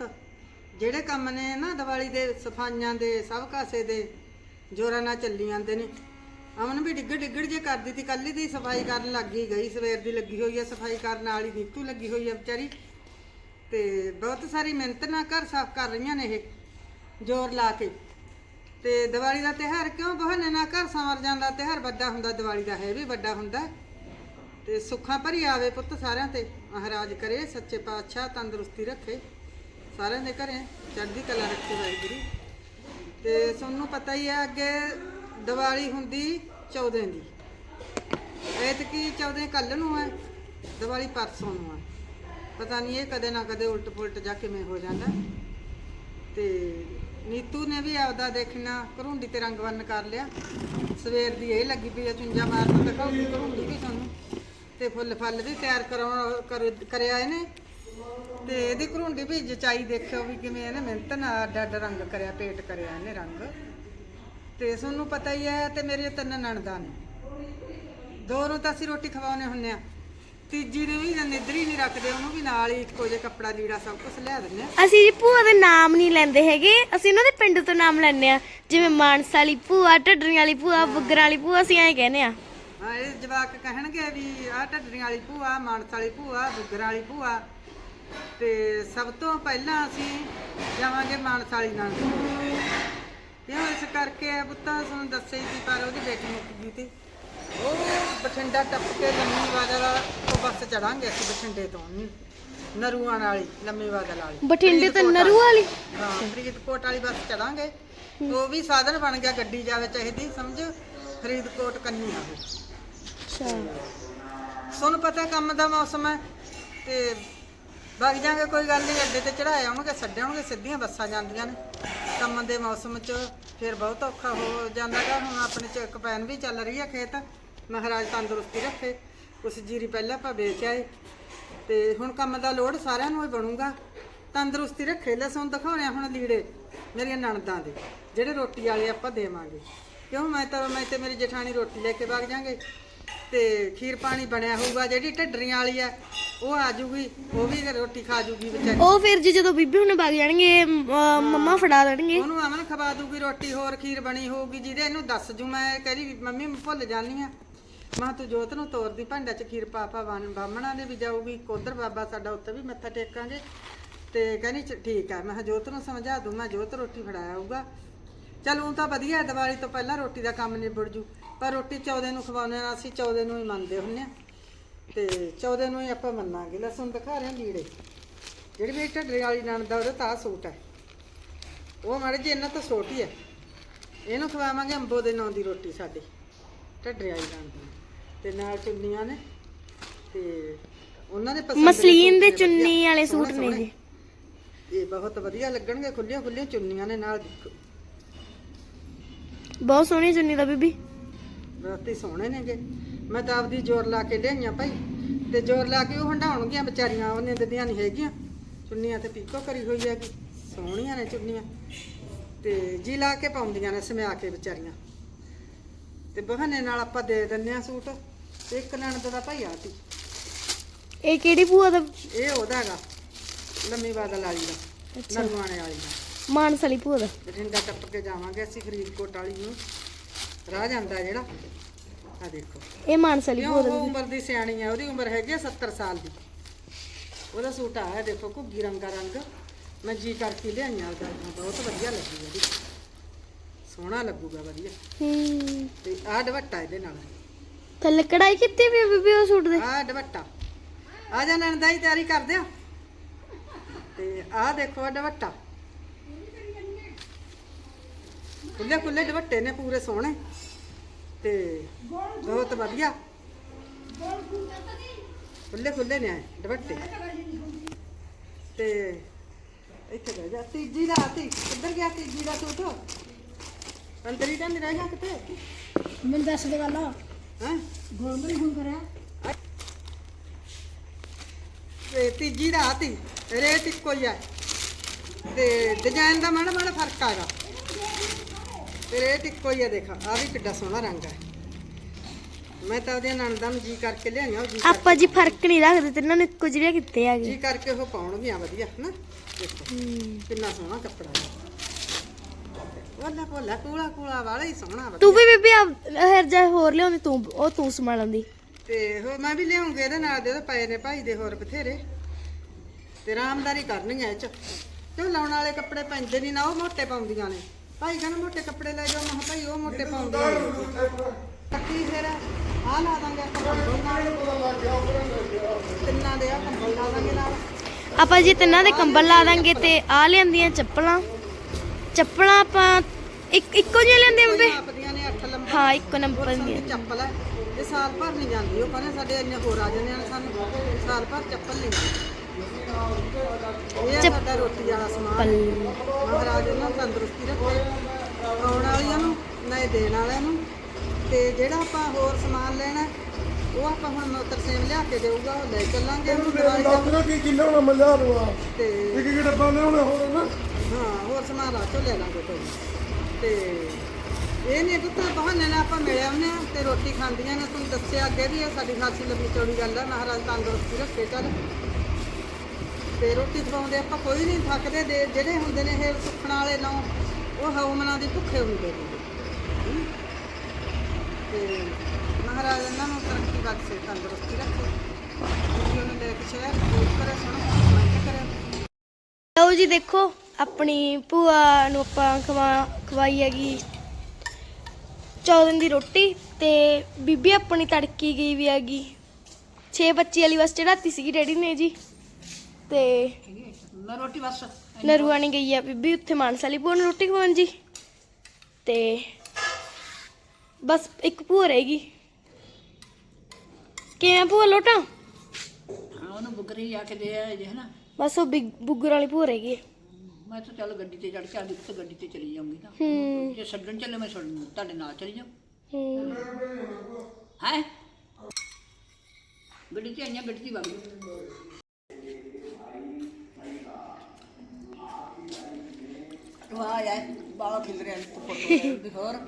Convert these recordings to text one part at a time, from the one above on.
ਪੁੱਤ। ਜਿਹੜੇ ਕੰਮ ਨੇ ਨਾ ਦੀਵਾਲੀ ਦੇ, ਸਫਾਈਆਂ ਦੇ, ਸਭ ਕਾਸੇ ਦੇ, ਜੋਰਾਂ ਨਾਲ ਚੱਲੀ ਜਾਂਦੇ ਨੇ। ਅਮਨ ਵੀ ਡਿੱਗੜ ਡਿੱਗੜ ਜੇ ਕਰਦੀ ਤੀ ਕੱਲੀ ਦੀ ਸਫ਼ਾਈ ਕਰਨ ਲੱਗੀ ਗਈ ਸਵੇਰ ਦੀ ਲੱਗੀ ਹੋਈ ਹੈ ਸਫ਼ਾਈ ਕਰਨ ਵਾਲੀ ਨੀਤੂ ਲੱਗੀ ਹੋਈ ਹੈ ਵਿਚਾਰੀ। ਤੇ ਬਹੁਤ ਸਾਰੀ ਮਿਹਨਤ ਨਾਲ ਘਰ ਸਾਫ਼ ਕਰ ਰਹੀਆਂ ਨੇ ਇਹ, ਜ਼ੋਰ ਲਾ ਕੇ। ਤੇ ਦੀਵਾਲੀ ਦਾ ਤਿਉਹਾਰ ਕਿਉਂ ਬਹਾਨੇ ਨਾਲ ਘਰ ਸੰਵਰ ਜਾਂਦਾ ਤਿਉਹਾਰ ਵੱਡਾ ਹੁੰਦਾ, ਦੀਵਾਲੀ ਦਾ ਹੈ ਵੀ ਵੱਡਾ ਹੁੰਦਾ। ਤੇ ਸੁੱਖਾਂ ਭਰੀ ਆਵੇ ਪੁੱਤ ਸਾਰਿਆਂ ਤੇ, ਮਹਾਰਾਜ ਕਰੇ, ਸੱਚੇ ਪਾਤਸ਼ਾਹ ਤੰਦਰੁਸਤੀ ਰੱਖੇ। ਸਾਰਿਆਂ ਦੇ ਘਰੇ ਚੜ੍ਹਦੀ ਕਲਾ ਰੱਖੇ ਵਾਹਿਗੁਰੂ। ਤੇ ਤੁਹਾਨੂੰ ਪਤਾ ਹੀ ਹੈ ਅੱਗੇ ਦੀਵਾਲੀ ਹੁੰਦੀ 14 ਦੀ। ਐਤਕੀ 14 ਕੱਲ ਨੂੰ ਹੈ, ਦੀਵਾਲੀ ਪਰਸੋਂ ਨੂੰ ਹੈ। ਪਤਾ ਨਹੀਂ ਇਹ ਕਦੇ ਨਾ ਕਦੇ ਉਲਟ ਪੁਲਟ ਜਾ ਕਿਵੇਂ ਹੋ ਜਾਂਦਾ। ਤੇ ਨੀਤੂ ਨੇ ਵੀ ਆਪਦਾ ਦੇਖਣਾ, ਘਰੁੰਡੀ ਤੇ ਰੰਗ ਬੰਨ ਕਰ ਲਿਆ। ਸਵੇਰ ਦੀ ਇਹ ਲੱਗੀ ਪਈ ਆ ਚੁੰਝਾ ਮਾਰਨ ਦਿਖਾਉਂਦੀ ਘਰੁੰਡੀ ਵੀ ਸਾਨੂੰ ਤੇ ਫੁੱਲ ਫਲ ਵੀ ਤਿਆਰ ਕਰਾਉਣ ਕਰਿਆ ਇਹਨੇ। ਤੇ ਇਹਦੀ ਘਰੁੰਡੀ ਵੀ ਜਚਾਈ ਦੇਖਿਓ ਵੀ ਕਿਵੇਂ ਇਹਨੇ ਮਿਹਨਤ ਨਾਲ ਅੱਡ ਅੱਡ ਰੰਗ ਕਰਿਆ ਪੇਟ ਕਰਿਆ ਇਹਨੇ ਰੰਗ। ਤੇ ਤੁਹਾਨੂੰ ਪਤਾ ਹੀ ਹੈ ਤੇ ਮੇਰੇ ਤਿੰਨ ਨਣਦਾਂ ਨੇ। ਦੋ ਨੂੰ ਤਾਂ ਅਸੀਂ ਰੋਟੀ ਖਵਾਉਨੇ ਹੁੰਨੇ ਆ ਤੀਜੀ ਨੂੰ ਵੀ ਨਿੱਦਰੀ ਨਹੀਂ ਰੱਖਦੇ ਉਹਨੂੰ ਵੀ ਨਾਲ ਹੀ ਇੱਕੋ ਜਿਹਾ ਕੱਪੜਾ ਲੀੜਾ ਸਭ ਕੁਝ ਲਿਆ ਦਿੰਦੇ ਆ ਅਸੀਂ ਜੀ ਭੂਆ ਦੇ ਨਾਮ ਨਹੀਂ ਲੈਂਦੇ ਹੈਗੇ। ਅਸੀਂ ਉਹਨਾਂ ਦੇ ਪਿੰਡ ਤੋਂ ਨਾਮ ਲੈਂਦੇ ਆ ਜਿਵੇਂ ਮਾਨਸਾ ਵਾਲੀ ਭੂਆ ਢੱਡਰੀਆਂ ਵਾਲੀ ਭੂਆ ਬੁੱਗਰਾਂ ਵਾਲੀ ਭੂਆ ਅਸੀਂ ਐਂ ਕਹਿੰਦੇ ਆ ਹਾਂ ਇਹ ਜਵਾਕ ਕਹਿਣਗੇ ਵੀ ਆਹ ਢੱਡਰੀਆਂ ਵਾਲੀ ਭੂਆ ਮਾਨਸਾ ਵਾਲੀ ਭੂਆ ਬੁੱਗਰਾਂ ਵਾਲੀ ਭੂਆ। ਤੇ ਸਭ ਤੋਂ ਪਹਿਲਾਂ ਅਸੀਂ ਜਾਵਾਂਗੇ ਮਾਨਸਾ ਵਾਲੀ ਨਾਲ ਕਿਉਂ ਇਸ ਕਰਕੇ ਪੁੱਤਾਂ ਤੁਹਾਨੂੰ ਦੱਸਿਆ ਸੀ ਪਰ ਉਹਦੀ ਬੇਟੀ ਮੁੱਕ ਗਈ ਤੇ। ਉਹ ਬਠਿੰਡਾ ਟੱਪ ਕੇ ਲੰਮੀ ਬਾਦਲ ਤੋਂ ਬੱਸ ਚੜਾਂਗੇ ਅਸੀਂ ਬਠਿੰਡੇ ਤੋਂ ਨਰੂਆਂ ਵਾਲੀ ਲੰਮੀ ਬਾਦਲ ਵਾਲੀ। ਬਠਿੰਡੇ ਤੋਂ ਨਰੂ ਵਾਲੀ। ਹਾਂ ਫਰੀਦਕੋਟ ਵਾਲੀ ਬੱਸ ਚੜਾਂਗੇ। ਉਹ ਵੀ ਸਾਧਨ ਬਣ ਗਿਆ ਗੱਡੀ ਜਾਵੇ ਚਾਹੀਦੀ ਸਮਝ ਫਰੀਦਕੋਟ ਕੰਨੀ ਆਵੇ ਅੱਛਾ। ਤੁਹਾਨੂੰ ਪਤਾ ਕੰਮ ਦਾ ਮੌਸਮ ਹੈ ਤੇ ਵਗ ਜਾਗੇ, ਕੋਈ ਗੱਲ ਨਹੀਂ ਅੱਡੇ ਤੇ ਚੜਾਏ ਆਉਣਗੇ ਛੱਡੇ ਆਉਣਗੇ, ਸਿੱਧੀਆਂ ਬੱਸਾਂ ਜਾਂਦੀਆਂ ਨੇ। ਕੰਮ ਦੇ ਮੌਸਮ 'ਚ ਫਿਰ ਬਹੁਤ ਔਖਾ ਹੋ ਜਾਂਦਾਗਾ ਹੁਣ ਆਪਣੇ ਚ ਕਪੈਨ ਵੀ ਚੱਲ ਰਹੀ ਹੈ ਖੇਤ। ਮਹਾਰਾਜ ਤੰਦਰੁਸਤੀ ਰੱਖੇ। ਕੁਛ ਜੀਰੀ ਪਹਿਲਾਂ ਆਪਾਂ ਵੇਚ ਆਏ। ਤੇ ਹੁਣ ਕੰਮ ਦਾ ਲੋੜ ਸਾਰਿਆਂ ਨੂੰ ਹੀ ਬਣੂਗਾ। ਤੰਦਰੁਸਤੀ ਰੱਖੇ। ਲੈ ਸਾਨੂੰ ਦਿਖਾਉਣੇ ਆ ਹੁਣ ਲੀੜੇ ਮੇਰੀਆਂ ਨਣਦਾਂ ਦੇ। ਜਿਹੜੇ ਰੋਟੀ ਵਾਲੇ ਆਪਾਂ ਦੇਵਾਂਗੇ। ਕਿਉਂ? ਮੈਂ ਤਾਂ, ਮੈਂ ਤੇ ਮੇਰੀ ਜਠਾਣੀ ਰੋਟੀ ਲੈ ਕੇ ਵਗ ਜਾਾਂਗੇ। ਤੇ ਖੀਰ ਪਾਣੀ ਬਣਿਆ ਹੋਊਗਾ ਜਿਹੜੀ ਢੱਡਰੀਆਂ ਵਾਲੀ ਆ ਉਹ ਆ ਜੂਗੀ ਉਹ ਵੀ ਰੋਟੀ ਖਾ ਜੂਗੀ ਵਿਚਾਰੀ। ਉਹ ਫਿਰ ਜੀ ਜਦੋਂ ਬੀਬੀ ਹੁਣ ਵਗ ਜਾਣਗੇ ਮੰਮਾ ਫੜਾ ਦੇਣਗੇ। ਉਹਨੂੰ ਅਮਨ ਖਵਾ ਦੂਗੀ ਰੋਟੀ ਹੋਰ ਖੀਰ ਬਣੀ ਹੋਊਗੀ ਜਿਹਦੇ ਇਹਨੂੰ ਦੱਸ ਜੂ ਮੈਂ ਕਹਿੰਦੀ ਮੰਮੀ ਮੈਂ ਭੁੱਲ ਜਾਨੀ ਆ। ਮਾਂ ਤੂੰ ਜੋਤ ਨੂੰ ਤੋਰਦੀ ਭਾਂਡਾ ਚ ਖੀਰ ਪਾ ਪਾ ਬਾਣ- ਬਾਹਮਣਾਂ ਦੇ ਵੀ ਜਾਊਗੀ ਕੋਦਰ ਬਾਬਾ ਸਾਡਾ ਉੱਤੇ ਵੀ ਮੱਥਾ ਟੇਕਾਂਗੇ। ਤੇ ਕਹਿੰਦੀ ਚ- ਠੀਕ ਆ ਮੈਂ ਕਿਹਾ ਜੋਤ ਨੂੰ ਸਮਝਾ ਦੂੰ ਮੈਂ ਜੋਤ ਰੋਟੀ ਫੜਾਇਆ ਆਊਗਾ ਚਲ ਉਹ ਤਾਂ ਵਧੀਆ ਦੀਵਾਲੀ ਤੋਂ ਪਹਿਲਾਂ ਰੋਟੀ ਦਾ ਕੰਮ ਨਿਬੜ ਜੂ। ਪਰ ਰੋਟੀ 14 ਨੂੰ ਖਵਾਉਂਦੇ ਆ ਅਸੀਂ 14 ਨੂੰ ਹੀ ਮੰਨਦੇ ਹੁੰਨੇ ਆ ਤੇ 14 ਨੂੰ ਹੀ ਆਪਾਂ ਮੰਨਾਂਗੇ। ਲਸਣ ਦਿਖਾ ਰਹੇ ਲੀੜੇ। ਜਿਹੜੀ ਮੇਰੀ ਢੱਡਰੀ ਵਾਲੀ ਨਣਦ ਦਾ ਉਹਦਾ ਤਾਂ ਸੂਟ ਹੈ। ਉਹ ਮਾੜੇ ਜੀ ਇਹਨਾਂ ਤੋਂ ਛੋਟੀ ਹੈ। ਇਹਨੂੰ ਖਵਾਵਾਂਗੇ ਅੰਬੋ ਦੇ ਨਾਂ ਦੀ ਰੋਟੀ ਸਾਡੀ ਢੱਡਰੀ ਵਾਲੀ ਨਣਦ ਨੂੰ ਤੇ ਨਾਲ ਚੁੰਨੀਆਂ ਨੇ ਤੇ ਉਹਨਾਂ ਦੇ ਪਸੰਦ ਮਸਲੀਨ ਦੇ ਚੁੰਨੀ ਵਾਲੇ ਸੂਟ ਨੇ ਜੀ ਇਹ ਬਹੁਤ ਵਧੀਆ ਲੱਗਣਗੇ ਖੁੱਲੀਆਂ ਖੁੱਲੀਆਂ ਚੁੰਨੀਆਂ ਨੇ ਨਾਲ ਬਹੁਤ ਸੋਹਣੀ ਚੁੰਨੀ ਦਾ ਬੀਬੀ। ਹੀ ਸੋਹਣੇ ਨੇਗੇ। ਮੈਂ ਤਾਂ ਆਪਦੀ ਜ਼ੋਰ ਲਾ ਕੇ ਲਿਆਈਆਂ ਭਾਈ। ਤੇ ਜ਼ੋਰ ਲਾ ਕੇ ਉਹ ਹੰਡਾਉਣਗੀਆਂ ਵਿਚਾਰੀਆਂ ਉਹਨੇ ਦਦੀਆਂ ਨਹੀਂ ਹੈਗੀਆਂ। ਚੁੰਨੀਆਂ ਤੇ ਪੀਕੋ ਕਰੀ ਹੋਈ ਹੈਗੀ। ਸੋਹਣੀਆਂ ਨੇ ਚੁੰਨੀਆਂ। ਤੇ ਜੀ ਲਾ ਕੇ ਪਾਉਂਦੀਆਂ ਨੇ ਸਮਿਆ ਕੇ ਵਿਚਾਰੀਆਂ। ਤੇ ਬਹਾਨੇ ਨਾਲ ਆਪਾਂ ਦੇ ਦਿੰਨੇ ਆ ਸੂਟ। ਤੇ ਇੱਕ ਨਣਦ ਦਾ ਭਾਈ ਆ ਇਹ ਕਿਹੜੀ ਭੂਆ ਦਾ? ਇਹ ਉਹਦਾ ਹੈਗਾ। ਲੰਮੀ ਬਾਦਲ ਵਾਲੀ ਦਾ। ਅੱਛਾ। ਨਰਵਾਣੇ ਵਾਲੀ ਦਾ। ਮਾਨਸਾ ਵਾਲੀ ਭੂਆ ਦਾ। ਬਠਿੰਡਾ ਟੱਪ ਕੇ ਜਾਵਾਂਗੇ ਅਸੀਂ ਫਰੀਦਕੋਟ ਵਾਲੀ ਨੂੰ। ਰਾਹ ਜਾਂਦਾ ਜਿਹੜਾ। ਆ ਦੇਖੋ। ਇਹ ਮਾਨਸਾ ਵਾਲੀ ਕਿਉਂ? ਭੂਆ ਉਹ ਉਮਰ ਦੀ ਸਿਆਣੀ ਹੈ ਉਹਦੀ ਉਮਰ ਹੈਗੀ ਆ 70 ਸਾਲ ਦੀ। ਉਹਦਾ ਸੂਟ ਆਇਆ ਦੇਖੋ ਘੁੱਗੀ ਰੰਗਾ ਰੰਗ। ਮੈਂ ਜੀ ਕਰਕੇ ਲਿਆਈਆਂ ਉਹਦਾ ਬਹੁਤ ਵਧੀਆ ਲੱਗੀ ਉਹਦੀ। ਸੋਹਣਾ ਲੱਗੂਗਾ ਵਧੀਆ। ਹੂੰ। ਤੇ ਆਹ ਦੁਪੱਟਾ ਇਹਦੇ ਨਾਲ। ਥੱਲੇ ਕਢਾਈ ਕੀਤੀ ਵੀ ਆ ਬੀਬੀ ਉਹ ਸੂਟ ਦੇ? ਆਹ ਦੁਪੱਟਾ। ਆ ਜਾ ਨਣਦਾਈ ਤਿਆਰੀ ਕਰਦੇ ਆ। ਤੇ ਆਹ ਦੇਖੋ ਆਹ ਦੁਪੱਟਾ। ਖੁੱਲੇ ਖੁੱਲੇ ਦੁਪੱਟੇ ਨੇ ਪੂਰੇ ਸੋਹਣੇ। ਤੇ ਬਹੁਤ ਵਧੀਆ। ਖੁੱਲੇ ਖੁੱਲੇ ਨੇ ਆਏ ਦੁਪੱਟੇ। ਤੇ ਇੱਥੇ ਬਹਿ ਜਾ। ਤੀਜੀ ਦਾ ਤੀ ਕਿੱਧਰ ਗਿਆ ਤੀਜੀ ਦਾ ਸੂਟ ਅੰਦਰ ਹੀ ਤਾਂ ਨਹੀਂ ਰਹਿ ਗਿਆ ਕਿਤੇ? ਮੈਨੂੰ ਦੱਸ ਦੇ ਗੱਲ। ਹੈ? ਗੋਲ ਨਹੀਂ ਹੁਣ ਕਰਿਆ? ਤੇ ਤੀਜੀ ਦਾ ਤੀ ਰੇਟ ਇੱਕੋ ਹੀ ਆ। ਤੇ ਡਿਜ਼ਾਈਨ ਦਾ ਮਾੜਾ ਮਾੜਾ ਫ਼ਰਕ ਆਗਾ ਤੇ ਰੇਟ ਇੱਕੋ ਹੀ ਆ ਦੇਖ ਆ ਵੀ ਕਿੱਡਾ ਸੋਹਣਾ ਰੰਗ ਹੈ। ਮੈਂ ਤਾਂ ਉਹਦੀਆਂ ਨਣਦਾਂ ਨੂੰ ਜੀ ਕਰਕੇ ਲਿਆਈਆਂ ਉਹ ਜੀ ਆਪਾਂ ਜੀ ਫ਼ਰਕ ਨਹੀਂ ਰੱਖਦੇ ਤਿੰਨਾਂ ਨੂੰ ਇੱਕੋ ਕਿੱਥੇ ਆ ਜੀ ਕਰਕੇ ਉਹ ਪਾਉਣਗੀਆਂ ਵਧੀਆ ਹਨਾ? ਦੇਖੋ ਕਿੰਨਾ ਸੋਹਣਾ ਕੱਪੜਾ ਵਾਲਾ ਕੋਲਾ ਕੂਲਾ ਕੂਲਾ ਵਾਲਾ ਹੀ ਸੋਹਣਾ ਵਾ। ਤੂੰ ਵੀ ਬੀਬੀ ਆ ਹਰ ਜਾ ਹੋਰ ਲਿਆਉਂਦੀ ਤੂੰ ਉਹ ਤੂੰ ਸੰਭਾਲਦੀ ਤੇ ਹੋਰ ਮੈਂ ਵੀ ਲਿਆਉਂਗੀ ਇਹਦੇ ਨਾਲ ਦੇ ਉਹਦੇ ਪਏ ਨੇ ਭਾਈ ਦੇ ਹੋਰ ਬਥੇਰੇ। ਤੇ ਰਾਮਦਾਰੀ ਕਰਨੀ ਐ ਚ। ਤੇ ਉਹ ਲਾਉਣ ਵਾਲੇ ਕੱਪੜੇ ਪੈਂਦੇ ਨਹੀਂ ਨਾ ਉਹ ਮੋਟੇ ਪਾਉਂਦੀਆਂ ਨੇ। ਭਾਈ ਕਹਿੰਦਾ ਮੋਟੇ ਕੱਪੜੇ ਲੈ ਜਾਓ। ਮੈਂ ਕਿਹਾ ਭਾਈ ਉਹ ਮੋਟੇ ਪਾਉਂਦੀਆਂ ਨੇ ਕੱਟੀ ਫਿਰ ਆ ਲਾ ਦਾਂਗੇ ਆਪਾਂ ਕੰਬਲ ਨਾਲ। ਤਿੰਨਾਂ ਦੇ ਆ ਕੰਬਲ ਲਾ ਦਾਂਗੇ ਨਾਲ। ਆਪਾਂ ਜੀ ਤਿੰਨਾਂ ਦੇ ਕੰਬਲ ਲਾ ਦਾਂਗੇ ਤੇ ਆ ਲਿਆਂਦੀਆਂ ਚੱਪਲਾਂ। ਚੱਪਲਾਂ ਆਪਾਂ ਇੱਕ ਇੱਕੋ ਜਿਹੀਆਂ ਲਿਆਂਦੀਆਂ ਕੋਈ ਬੀਬੀ ਆਪਦੀਆਂ ਨੇ ਅੱਠ ਲੰਬੇ। ਹਾਂ ਇੱਕੋ ਨੰਬਰ ਦੀ ਦੀਆਂ। ਚੱਪਲ ਹੈ। ਇਹ ਸਾਲ ਭਰ ਨਹੀਂ ਜਾਂਦੀ ਉਹ ਕਹਿੰਦੇ ਸਾਡੇ ਇੰਨੇ ਹੋਰ ਆ ਜਾਂਦੇ ਨੇ ਸਾਨੂੰ। ਸਾਲ ਭਰ ਚੱਪਲ ਨਹੀਂ ਆ ਸਾਡਾ ਰੋਟੀ ਵਾਲਾ ਸਮਾਨ। ਮਹਾਰਾਜ ਉਹਨਾਂ ਨੂੰ ਤੰਦਰੁਸਤੀ ਰੱਖੇ ਆਉਣ ਵਾਲਿਆਂ ਨੂੰ ਨਹੀਂ ਦੇਣ ਵਾਲਿਆਂ ਨੂੰ। ਤੇ ਜਿਹੜਾ ਆਪਾਂ ਹੋਰ ਸਮਾਨ ਲੈਣਾ ਉਹ ਆਪਾਂ ਹੁਣ ਮੋਤਰ ਸੇਮ ਲਿਆ ਕੇ ਦੇਊਗਾ ਉਹ ਲੈ ਚੱਲਾਂਗੇ। ਉਹਨੂੰ ਦਿਵਾਲੀ ਦਾ ਦੱਸ ਕੀ ਕਿੰਨਾ ਹੋਣਾ ਮੈਂ ਲਿਆ ਦੂੰਗਾ ਤੇ ਇੱਕ ਇੱਕ ਡੱਬਾ ਲਿਆਉਣਾ ਹੋਰ ਨਾ? ਹਾਂ ਹੋਰ ਸਮਾਨ ਰਾਤ ਚੋਂ ਲੈ ਲਾਂਗੇ ਕੋਈ। ਤੇ ਇਹ ਨਹੀਂ ਪੁੱਤ ਬਹਾਨੇ ਨਾਲ ਆਪਾਂ ਮਿਲ ਆਉਂਦੇ ਹਾਂ ਤੇ ਰੋਟੀ ਖਾਂਦੀਆਂ ਨੇ। ਤੁਹਾਨੂੰ ਦੱਸਿਆ ਅੱਗੇ ਵੀ ਇਹ ਸਾਡੀ ਖਾਸੀ ਲੰਮੀ ਚੌੜੀ ਗੱਲ ਹੈ ਮਹਾਰਾਜ ਤੰਦਰੁਸਤੀ ਰੱਖੇ ਚੱਲ। ਤੇ ਰੋਟੀ ਖਵਾਉਂਦੇ ਆਪਾਂ ਕੋਈ ਨਹੀਂ ਥੱਕਦੇ ਦੇ ਜਿਹੜੇ ਹੁੰਦੇ ਨੇ ਇਹ ਸੁੱਖਣ ਵਾਲੇ ਨੌ, ਉਹ ਹਉਮਨਾਂ ਦੀ ਭੁੱਖੇ ਹੁੰਦੇ ਨੇ। ਤੇ ਮਹਾਰਾਜ ਇਹਨਾਂ ਨੂੰ ਤਰੱਕੀ ਬਖਸ਼ੇ, ਤੰਦਰੁਸਤੀ ਰੱਖੇ। ਵੀਡੀਓ ਨੂੰ ਲੈ ਕੇ ਸ਼ੇਅਰ ਕਰੇ ਸੁਣੋ ਕਰੇ ਲਓ ਜੀ ਦੇਖੋ, ਆਪਣੀ ਭੂਆ ਨੂੰ ਆਪਾਂ ਖਵਾ ਖਵਾਈ ਹੈਗੀ ਚੌਦਨ ਦੀ ਰੋਟੀ ਤੇ ਬੀਬੀ ਆਪਣੀ ਤੜਕੀ ਗਈ ਵੀ ਹੈਗੀ। 6 ਬੱਚੀ ਵਾਲੀ ਬਸ ਚੜਾਤੀ ਸੀਗੀ, ਡੈਡੀ ਨੇ ਜੀ। ਤੇ ਮੈਂ ਰੋਟੀ ਬਸ। ਨਰੂਆਣੀ ਗਈ ਆ ਬੀਬੀ ਉੱਥੇ ਮਾਨਸਾ ਵਾਲੀ ਭੂਆ ਨੂੰ ਰੋਟੀ ਖਵਾਉਣ ਜੀ। ਤੇ ਬਸ ਇੱਕ ਭੂਆ ਰਹੇਗੀ ਕਿਵੇਂ ਆ ਭੂਆ ਲੋਟਾ? ਉਹਨੂੰ ਬੁਗਰੀ ਆ ਕੇ ਦੇ ਆਏ ਜੇ ਹਨਾ। ਬਸ ਉਹ ਬਿਗ- ਬੁੱਗਰ ਵਾਲੀ ਭੂਆ ਰਹੇਗੀ ਮੈਂ ਤਾਂ ਚੱਲ ਗੱਡੀ ਤੇ ਚੜ ਕੇ ਆਦੀ ਤੇ ਗੱਡੀ ਤੇ ਚਲੀ ਜਾਊਂਗੀ ਨਾ ਹੂੰ। ਜੇ ਛੱਡਣ ਚੱਲੇ ਮੈਂ ਛੱਡਣ ਤੁਹਾਡੇ ਨਾਲ ਚਲੀ ਜਾਊਂ। ਹੂੰ। ਹੈ? ਗੱਡੀ ਤੇ ਆਈਆਂ ਗੱਡੀ ਦੀ ਵਗ ਵਾਹ ਯਾਰ ਬਾਲਾ ਖਿਲ ਰਿਹਾ ਤੂੰ ਫੋਟੋ ਦੀ ਹੋਰ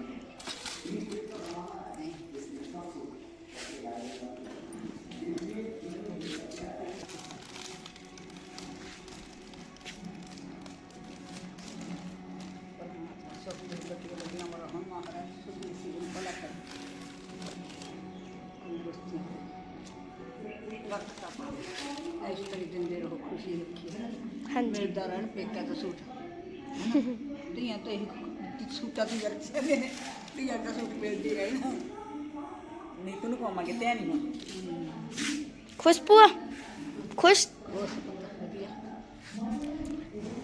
ਇਸ ਤਰ੍ਹਾਂ ਦਿੰਦੇ ਰਹੋ ਖੁਸ਼ੀ ਰੱਖੀ ਹੈ ਨਾ ਹਾਂਜੀ ਮਿਲਦਾ ਰਹਿਣ ਪੇਕਾ ਦਾ ਸੂਟ ਹਨਾ? ਧੀਆਂ ਤਾਂ ਇਹ ਸੂਟਾਂ ਦੀ ਵਰਸੇ ਨੇ ਧੀਆਂ ਦਾ ਸੂਟ ਮਿਲਦੀ ਰਹਿਣ ਨੀਤੂ ਨੂੰ ਪਾਵਾਂਗੇ ਧਿਆਨ ਨਹੀਂ ਖੁਸ਼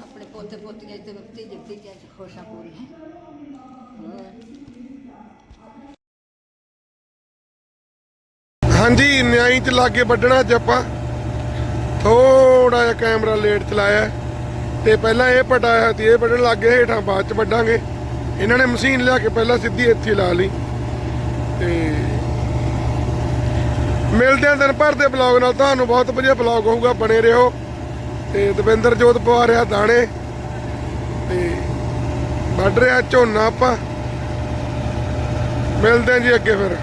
ਆਪਣੇ ਪੋਤੇ ਪੋਤੀਆਂ ਤੇ ਵਕਤੀ ਜਿੱਤੀ ਤੇ ਖੁਸ਼ਾਂ ਪੂਰੀ ਹੈ। ਹਾਂਜੀ ਨਿਆਈ ਚ ਲਾਗੇ ਵੱਢਣਾ ਅੱਜ ਆਪਾਂ। ਥੋੜਾ ਜਿਹਾ ਕੈਮਰਾ ਲੇਟ ਚਲਾਇਆ। ਤੇ ਪਹਿਲਾਂ ਇਹ ਪਟਾਇਆ ਸੀ ਇਹ ਵੱਢਣ ਗਏ ਹੇਠਾਂ, ਬਾਅਦ ਚ ਵੱਢਾਂਗੇ। ਇਹਨਾਂ ਨੇ ਮਸ਼ੀਨ ਲਿਆ ਕੇ ਪਹਿਲਾਂ ਸਿੱਧੀ ਇੱਥੇ ਲਾ ਲਈ। ਤੇ ਮਿਲਦੇ ਹਾਂ ਦਿਨ ਭਰ ਦੇ ਬਲੌਗ ਨਾਲ। ਤੁਹਾਨੂੰ ਬਹੁਤ ਵਧੀਆ ਬਲੌਗ ਹੋਊਗਾ, ਬਣੇ ਰਹੋ। ਤੇ ਦਵਿੰਦਰ ਜੋਤ ਪਵਾ ਰਿਹਾ ਦਾਣੇ। ਤੇ ਵੱਢ ਰਿਹਾ ਝੋਨਾ ਆਪਾਂ। ਮਿਲਦੇ ਹਾਂ ਜੀ ਅੱਗੇ ਫਿਰ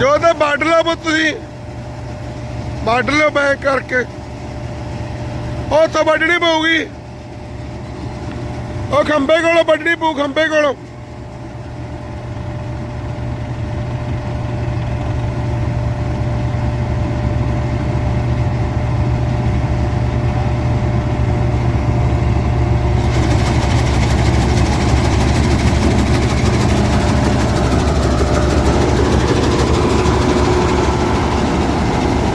ਜੋ ਤਾਂ ਪੁੱਤ ਤੁਸੀਂ ਵੱਢ ਲਓ ਬੈਂਕ ਕਰਕੇ। ਉਹ ਤਾਂ ਵੱਢਣੀ ਪਊਗੀ। ਉਹ ਖੰਬੇ ਕੋਲੋਂ ਵੱਢਣੀ ਪਊ ਖੰਬੇ ਕੋਲੋਂ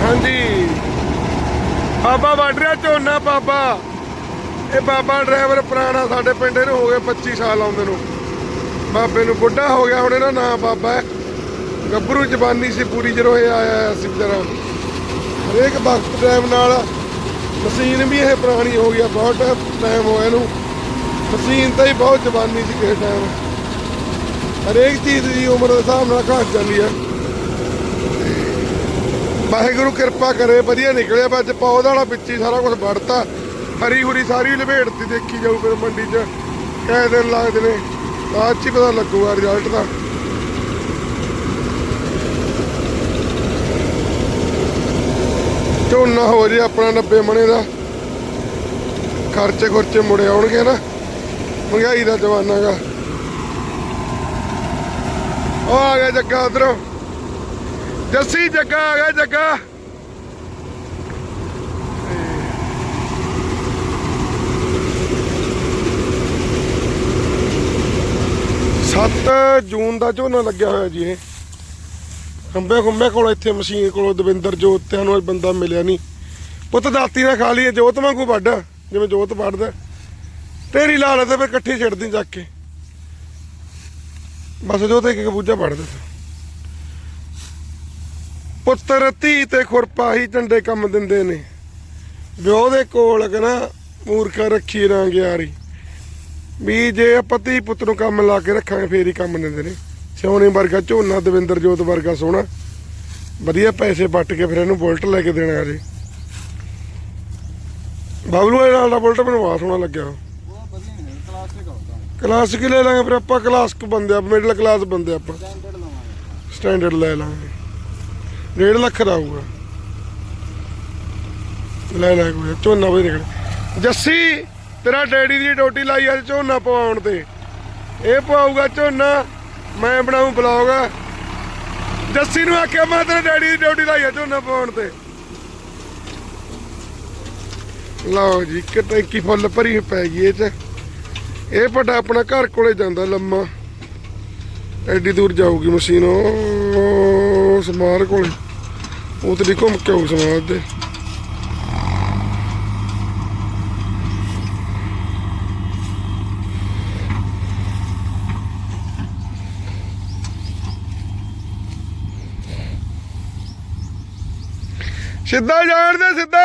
ਹਾਂਜੀ ਬਾਬਾ ਵੱਢ ਰਿਹਾ ਝੋਨਾ ਬਾਬਾ ਇਹ ਬਾਬਾ ਡਰਾਈਵਰ ਪੁਰਾਣਾ ਸਾਡੇ ਪਿੰਡ ਨੂੰ ਹੋ ਗਏ 25 ਸਾਲ ਆਉਂਦੇ ਨੂੰ। ਬਾਬੇ ਨੂੰ ਬੁੱਢਾ ਹੋ ਗਿਆ, ਹੁਣ ਇਹਦਾ ਨਾਂ ਬਾਬਾ ਹੈ। ਗੱਭਰੂ ਜਵਾਨੀ ਸੀ ਪੂਰੀ ਜਦੋਂ ਇਹ ਆਇਆ ਸੀ ਵਿਚਾਰਾ। ਹਰੇਕ ਵਕਤ ਟਾਈਮ ਨਾਲ ਮਸ਼ੀਨ ਵੀ ਇਹ ਪੁਰਾਣੀ ਹੋ ਗਿਆ ਬਹੁਤ ਟਾਈਮ ਹੋਇਆ ਇਹਨੂੰ। ਮਸ਼ੀਨ ਤਾਂ ਹੀ ਬਹੁਤ ਜਵਾਨੀ ਸੀ ਕਿਸੇ ਟਾਈਮ ਹਰੇਕ ਚੀਜ਼ ਦੀ ਉਮਰ ਦੇ ਹਿਸਾਬ ਨਾਲ ਘਟ ਜਾਂਦੀ ਹੈ ਵਾਹਿਗੁਰੂ ਕਿਰਪਾ ਕਰੇ, ਵਧੀਆ ਨਿਕਲਿਆ, ਪਰ ਅੱਜ ਪੌਦਾ ਵਾਲਾ ਵਿੱਚ ਹੀ ਸਾਰਾ ਕੁਝ ਵੜਤਾ। ਹਰੀ ਹੁਰੀ ਸਾਰੀ ਲਪੇਟਤੀ ਦੇਖੀ ਜਾਊ ਫਿਰ ਮੰਡੀ 'ਚ। ਕੈ ਦਿਨ ਲੱਗਦੇ ਨੇ, ਬਾਅਦ 'ਚ ਪਤਾ ਲੱਗੂਗਾ ਰਿਜ਼ਲਟ ਦਾ। ਝੋਨਾ ਹੋ ਜੇ ਆਪਣਾ 90 ਮਣੇ ਦਾ। ਖਰਚੇ ਖੁਰਚੇ ਮੁੜੇ ਆਉਣਗੇ ਨਾ, ਮਹਿੰਗਾਈ ਦਾ ਜ਼ਮਾਨਾ ਗਾ। ਉਹ ਆ ਗਿਆ ਜੱਗਾ ਉਧਰੋਂ। ਜੱਸੀ ਜੱਗਾ ਆ ਗਿਆ ਜੱਗਾ। ਸੱਤ ਜੂਨ ਦਾ ਝੋਨਾ ਲੱਗਿਆ ਹੋਇਆ ਜੀ ਇਹ। ਖੰਬੇ ਖੰਬੇ ਕੋਲ ਇੱਥੇ ਮਸ਼ੀਨ ਕੋਲ ਦਵਿੰਦਰ ਜੋਤ ਤੇ ਸਾਨੂੰ ਬੰਦਾ ਮਿਲਿਆ ਨਹੀਂ। ਪੁੱਤ ਦਾਤੀ ਨਾਲ ਖਾ ਲਈਏ, ਜੋਤ ਵਾਂਗੂ ਵੱਢ, ਜਿਵੇਂ ਜੋਤ ਵੱਢਦਾ। ਤੇਰੀ ਲਾ ਲੈ ਤੇ ਫਿਰ ਇਕੱਠੀ ਛੱਡਦੀ ਚੱਕ ਕੇ। ਬਸ ਜੋਤ ਇੱਕ ਕਬੂਜਾ ਵੱਢ ਦਿੱਤਾ। ਪੁੱਤਰ ਧੀ ਤੇ ਖੁਰਪਾ ਹੀ ਝੰਡੇ ਕੰਮ ਦਿੰਦੇ ਨੇ। ਵਿਆਹ ਦੇ ਕੋਲ ਕਹਣਾ ਮੂਰਖਾ ਰੱਖੀ ਰਾਂ ਗਿਆਰੀ ਵੀ ਜੇ ਆਪਾਂ ਧੀ ਪੁੱਤ ਨੂੰ ਕੰਮ ਲਾ ਕੇ ਰੱਖਾਂਗੇ, ਫੇਰ ਹੀ ਕੰਮ ਦਿੰਦੇ ਨੇ। ਸਿਉਣੇ ਵਰਗਾ ਝੋਨਾ ਦਵਿੰਦਰ ਜੋਤ ਵਰਗਾ ਸੋਹਣਾ। ਵਧੀਆ ਪੈਸੇ ਵੱਟ ਕੇ ਫਿਰ ਇਹਨੂੰ ਬੁਲਟ ਲੈ ਕੇ ਦੇਣਾ ਜੀ। ਬਾਬਲੂ ਇਹ ਨਾਲ ਦਾ ਬੁਲਟ ਮੈਨੂੰ ਬਹੁਤ ਸੋਹਣਾ ਲੱਗਿਆ। ਕਲਾਸਿਕ ਲੈ ਲਾਂਗੇ ਫਿਰ ਆਪਾਂ ਕਲਾਸਿਕ ਬੰਦੇ ਆ ਮਿਡਲ ਕਲਾਸ ਬੰਦੇ ਆਪਾਂ। ਸਟੈਂਡਰਡ ਲੈ ਲਾਂਗੇ। 1.5 ਲੱਖ ਦਾ ਆਊਗਾ। ਲੈ ਲੈ ਕੋਈ ਝੋਨਾ ਵੀ ਨਿਕਲ ਜੱਸੀ! ਤੇਰਾ ਡੈਡੀ ਦੀ ਡੋਟੀ ਲਾਈ ਅੱਜ ਝੋਨਾ ਪਵਾਉਣ ਤੇ। ਇਹ ਪਵਾਊਗਾ ਝੋਨਾ, ਮੈਂ ਬਣਾਉਂ ਬਲੌਗ। ਜੱਸੀ ਨੂੰ ਆਖਿਆ, ਮੈਂ ਤੇਰੇ ਡੈਡੀ ਦੀ ਡਿਊਟੀ ਲਾਈ ਆ ਝੋਨਾ ਪਾਉਣ ਤੇ। ਲਓ ਜੀ ਇੱਕ ਟੈਂਕੀ ਫੁੱਲ ਭਰੀ ਪੈ ਗਈ ਇਹ ਚ। ਇਹ ਵੱਡਾ ਆਪਣਾ ਘਰ ਕੋਲੇ ਜਾਂਦਾ ਲੰਮਾ। ਐਡੀ ਦੂਰ ਜਾਊਗੀ ਮਸ਼ੀਨ, ਉਹ ਸਮਾਰ ਕੋਲੇ। ਉਹ ਤੇ ਘੁੰਮ ਕੇ ਆਉ ਸਮਾਰ ਦੇ। ਸਿੱਧਾ ਜਾਣ ਦੇ, ਸਿੱਧਾ।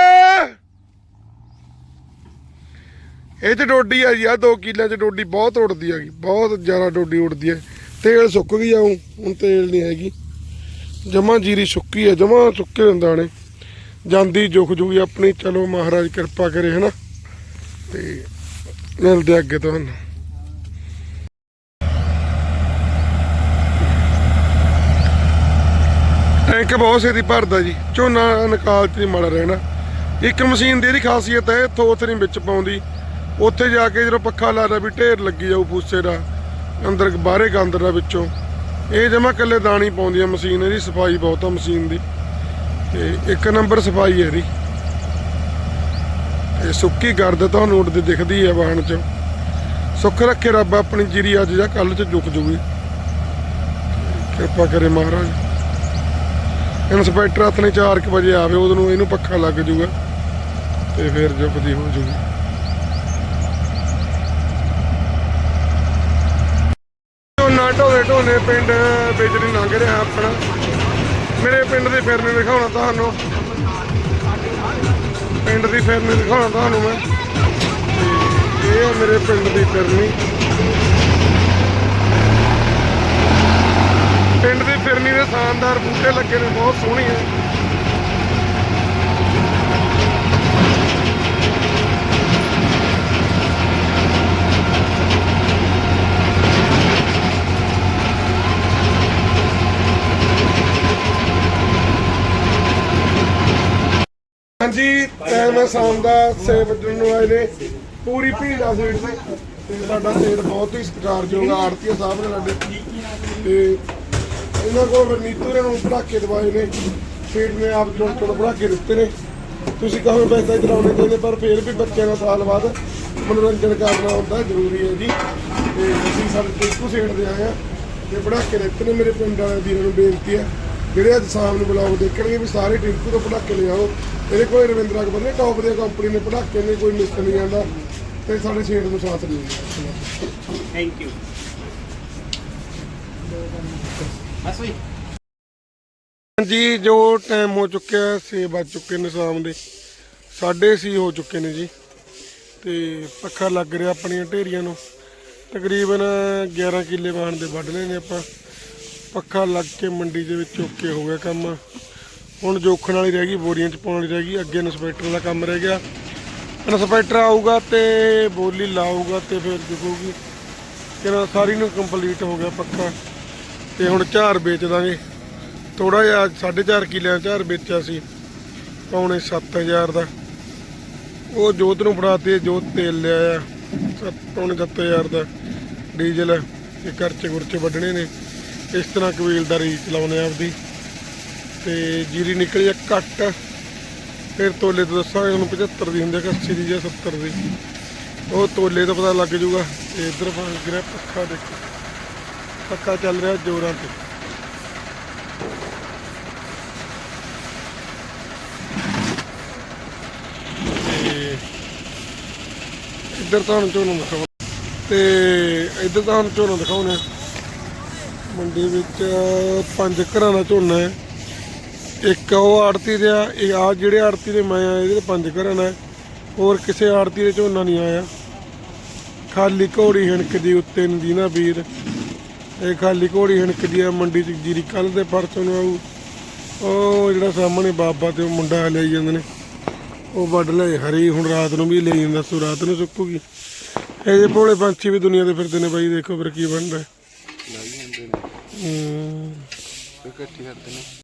ਇਹ ਚ ਡੋਡੀ ਆ ਜੀ ਆ 2 ਕਿੱਲਿਆਂ ਚ ਡੋਡੀ ਬਹੁਤ ਉੜਦੀ ਹੈਗੀ ਬਹੁਤ ਜ਼ਿਆਦਾ ਡੋਡੀ ਉੜਦੀ ਹੈ ਤੇਲ ਸੁੱਕ ਗਈ ਆ ਹੁਣ ਤੇਲ ਨਹੀਂ ਹੈਗੀ। ਜਮਾ ਜੀਰੀ ਸੁੱਕੀ ਹੈ ਜਮਾ ਸੁੱਕੇ ਹੁੰਦਾ ਨੇ। ਜਾਂਦੀ ਜੁਖ ਜੂਗੀ ਆਪਣੀ, ਚਲੋ ਮਹਾਰਾਜ ਕਿਰਪਾ ਕਰੇ, ਹਨਾ। ਤੇ ਮਿਲਦੇ ਅੱਗੇ ਤੁਹਾਨੂੰ। ਟੈਂਕ ਬਹੁਤ ਛੇਤੀ ਭਰਦਾ ਜੀ। ਝੋਨਾ ਨਿਕਾਲ ਚ ਨਹੀਂ ਮਾੜਾ ਰਹਿਣਾ। ਇੱਕ ਮਸ਼ੀਨ ਦੀ ਇਹਦੀ ਖਾਸੀਅਤ ਹੈ ਥੋਥ ਨਹੀਂ ਵਿੱਚ ਪਾਉਂਦੀ। ਉੱਥੇ ਜਾ ਕੇ ਜਦੋਂ ਪੱਖਾ ਲਾਦਾ ਵੀ ਢੇਰ ਲੱਗੀ ਜਾਊ ਫੂਸੇ ਦਾ, ਅੰਦਰ ਬਾਹਰੇ ਗੰਦ ਦਾ ਵਿੱਚੋਂ। ਇਹ ਜਮਾ ਕੱਲੇ ਦਾਣੀ ਪਾਉਂਦੀ ਆ ਮਸ਼ੀਨ, ਇਹਦੀ ਸਫ਼ਾਈ ਬਹੁਤ ਆ ਮਸ਼ੀਨ ਦੀ। ਤੇ ਇੱਕ ਨੰਬਰ ਸਫ਼ਾਈ ਹੈ ਇਹਦੀ। ਇਹ ਸੁੱਕੀ ਗਰਦ ਤੁਹਾਨੂੰ ਉੱਡਦੀ ਦਿਖਦੀ ਹੈ ਵਾਹਣ ਚ। ਸੁੱਖ ਰੱਖੇ ਰੱਬ ਆਪਣੀ ਜੀਰੀ ਅੱਜ ਜਾਂ ਕੱਲ ਚ ਜੁਕ ਜੂਗੀ। ਕਿਰਪਾ ਕਰੇ ਮਹਾਰਾਜ। ਇਨਸਪੈਕਟਰ ਹੱਥ ਨੇ 4 ਵਜੇ ਆਵੇ, ਉਦੋਂ ਨੂੰ ਇਹਨੂੰ ਪੱਖਾ ਲੱਗ ਜੂਗਾ ਤੇ ਫਿਰ ਜੁਪਦੀ ਹੋ ਜੂਗੀ। ਝੋਨਾ, ਢੋਲੇ ਢੋਲੇ ਪਿੰਡ ਬਿਜਲੀ ਲੰਘ ਰਿਹਾ ਆਪਣਾ। ਮੇਰੇ ਪਿੰਡ ਦੀ ਫਿਰਨੀ ਦਿਖਾਉਣਾ ਤੁਹਾਨੂੰ। ਪਿੰਡ ਦੀ ਫਿਰਨੀ ਦਿਖਾਉਣਾ ਤੁਹਾਨੂੰ ਮੈਂ। ਇਹ ਆ ਮੇਰੇ ਪਿੰਡ ਦੀ ਫਿਰਨੀ। ਪਿੰਡ ਫਿਰਨੀ ਦੇ ਸ਼ਾਨਦਾਰ ਬੂਟੇ ਲੱਗੇ ਨੇ, ਬਹੁਤ ਸੋਹਣੇ ਹੈ। ਹਾਂਜੀ ਟਾਈਮ ਹੈ ਸ਼ਾਮ ਦਾ 6 ਵਜੇ ਨੂੰ ਆਏ ਨੇ। ਪੂਰੀ ਭੀੜ ਆ ਸੇਠ ਤੇ। ਤੇ ਸਾਡਾ ਸੇਠ ਬਹੁਤ ਹੀ ਸਤਿਕਾਰਯੋਗ ਆੜਤੀਆ ਸਾਹਿਬ ਨੇ ਸਾਡੇ। ਤੇ ਇਹਨਾਂ ਕੋਲ ਨੀਤੂ ਨੇ ਨੂੰ ਪੜਾਕੇ ਦਵਾਏ ਨੇ। ਸੇਠ ਨੇ ਆਪ ਚੁਣ ਚੁਣ ਪੜਾਕੇ ਦਿੱਤੇ ਨੇ। ਤੁਸੀਂ ਕਹੋ ਪੈਸਾ ਹੀ ਚਲਾਉਣੇ ਚਾਹੀਦੇ, ਪਰ ਫਿਰ ਵੀ ਬੱਚਿਆਂ ਦਾ ਸਾਲ ਬਾਅਦ ਮਨੋਰੰਜਨ ਕਰਨਾ ਹੁੰਦਾ, ਜ਼ਰੂਰੀ ਹੈ ਜੀ। ਤੇ ਅਸੀਂ ਸਾਡੇ ਟਿੱਕੂ ਸੇਠ ਦੇ ਆਏ ਆ ਤੇ ਪੜਾਕੇ ਦਿੱਤੇ ਨੇ। ਮੇਰੇ ਪਿੰਡ ਵਾਲੇ ਵੀਰਾਂ ਨੂੰ ਬੇਨਤੀ ਹੈ, ਜਿਹੜੇ ਅੱਜ ਸ਼ਾਮ ਨੂੰ ਬਲੌਗ ਦੇਖਣਗੇ ਵੀ ਸਾਰੇ ਟਿੰਕੂ ਤੋਂ ਪੜਾਕੇ ਲਿਆਓ। ਇਹਦੇ ਕੋਲ ਰਵਿੰਦਰ ਅਕਬਰ ਨੇ ਟੌਪ ਦੇ ਕੰਪਨੀ ਨੇ ਪੜਾਕੇ ਨੇ, ਕੋਈ ਮਿਸ ਨਹੀਂ ਜਾਂਦਾ ਤੇ ਸਾਡੇ ਛੇੜ ਨੂੰ ਸਾਥ ਨਹੀਂ ਥੈਂਕ ਯੂ ਬਸ ਵੀ ਜੀ ਜੋ ਟਾਈਮ ਹੋ ਚੁੱਕਿਆ 6 ਵੱਜ ਚੁੱਕੇ ਨੇ ਸ਼ਾਮ ਦੇ। 6:30 ਹੋ ਚੁੱਕੇ ਨੇ ਜੀ। ਤੇ ਪੱਖਾ ਲੱਗ ਰਿਹਾ ਆਪਣੀਆਂ ਢੇਰੀਆਂ ਨੂੰ। ਤਕਰੀਬਨ 11 ਕਿੱਲੇ ਵਾਹਣ ਦੇ ਵੱਢ ਲਏ ਨੇ ਆਪਾਂ। ਪੱਖਾ ਲੱਗ ਕੇ ਮੰਡੀ ਦੇ ਵਿੱਚ ਓਕੇ ਹੋ ਗਿਆ ਕੰਮ। ਹੁਣ ਜੋਖਣ ਵਾਲੀ ਰਹਿ ਗਈ, ਬੋਰੀਆਂ ਚ ਪਾਉਣ ਵਾਲੀ ਰਹਿ ਗਈ। ਅੱਗੇ ਇਨਸਪੈਕਟਰ ਦਾ ਕੰਮ ਰਹਿ ਗਿਆ। ਇਨਸਪੈਕਟਰ ਆਊਗਾ ਤੇ ਬੋਲੀ ਲਾਊਗਾ ਤੇ ਫਿਰ ਦਿਖੂਗੀ। ਕਿਹਨਾਂ ਸਾਰੀ ਨੂੰ ਕੰਪਲੀਟ ਹੋ ਗਿਆ ਪੱਕਾ ਤੇ ਹੁਣ ਝਾਰ ਵੇਚ ਦਾਂਗੇ। ਥੋੜਾ ਜਿਹਾ 4.5 ਕਿੱਲਿਆਂ ਝਾਰ ਵੇਚਿਆ ਸੀ, ਪੌਣੇ 7000 ਦਾ। ਉਹ ਜੋਤ ਨੂੰ ਫੜਾਤੇ, ਜੋਤ ਤੇਲ ਲਿਆ ਆ ਸੱਤ- ਪੌਣੇ 7000 ਦਾ ਡੀਜ਼ਲ। ਇਹ ਖਰਚੇ ਗੁਰਚੇ ਵੱਢਣੇ ਨੇ। ਇਸ ਤਰ੍ਹਾਂ ਕਬੀਲਦਾਰੀ ਚਲਾਉਣੇ ਆਪਦੀ। ਤੇ ਜੀਰੀ ਨਿਕਲੀ ਆ ਘੱਟ। ਫਿਰ ਤੋਲੇ ਤੋਂ ਦੱਸਾਂਗੇ, ਉਹਨੂੰ 75 ਦੀ ਹੁੰਦੀ ਆ ਕਿ 80 ਦੀ ਜਾਂ 70 ਦੀ। ਉਹ ਤੋਲੇ ਤੋਂ ਪਤਾ ਲੱਗ ਜੂਗਾ ਤੇ ਇਧਰ ਗਿਰਿਆ ਪੱਖਾ ਦੇਖੋ। ਪੱਕਾ ਚੱਲ ਰਿਹਾ ਜੋਰਾਂ ਤੇ। ਤੇ ਇੱਧਰ ਤੁਹਾਨੂੰ ਝੋਨਾ ਦਿਖਾਉਣਾ। ਤੇ ਇੱਧਰ ਤੁਹਾਨੂੰ ਝੋਨਾ ਦਿਖਾਉਣਾ। ਮੰਡੀ ਵਿੱਚ ਪੰਜ ਘਰਾਂ ਦਾ ਝੋਨਾ ਹੈ। ਇੱਕ ਉਹ ਆੜਤੀ ਦੇ ਆ, ਇਹ ਆ ਜਿਹੜੇ ਆੜਤੀ ਦੇ ਮੈਂ ਆ ਇਹਦੇ ਪੰਜ ਘਰਾਂ ਦਾ ਹੋਰ ਕਿਸੇ ਆੜਤੀ ਦੇ ਝੋਨਾ ਨਹੀਂ ਆਇਆ। ਖਾਲੀ ਘੋੜੀ ਹਣਕਦੀ ਉੱਤੇ ਨਦੀਨਾ ਵੀਰ। ਇਹ ਖਾਲੀ ਘੋੜੀ ਹਣਕਦੀ ਆ ਮੰਡੀ ਚ ਜੀਰੀ ਕੱਲ ਦੇ ਪਰਸੋਂ ਨੂੰ ਆਊ। ਉਹ ਜਿਹੜਾ ਸਾਹਮਣੇ ਬਾਬਾ ਤੇ ਉਹ ਮੁੰਡਾ ਲਈ ਜਾਂਦੇ ਨੇ। ਉਹ ਵੱਢ ਲਏ ਹਰੀ ਹੁਣ ਰਾਤ ਨੂੰ ਵੀ ਲਈ ਜਾਂਦਾ ਸੋ ਰਾਤ ਨੂੰ ਸੁੱਕੂਗੀ ਇਹ ਜੇ ਭੋਲੇ ਪੰਛੀ ਵੀ ਦੁਨੀਆ ਤੇ ਫਿਰਦੇ ਨੇ ਬਾਈ ਦੇਖੋ ਫਿਰ ਕੀ ਬਣਦਾ। ਹੂੰ। ਇਕੱਠੀ ਕਰਦੇ ਨੇ।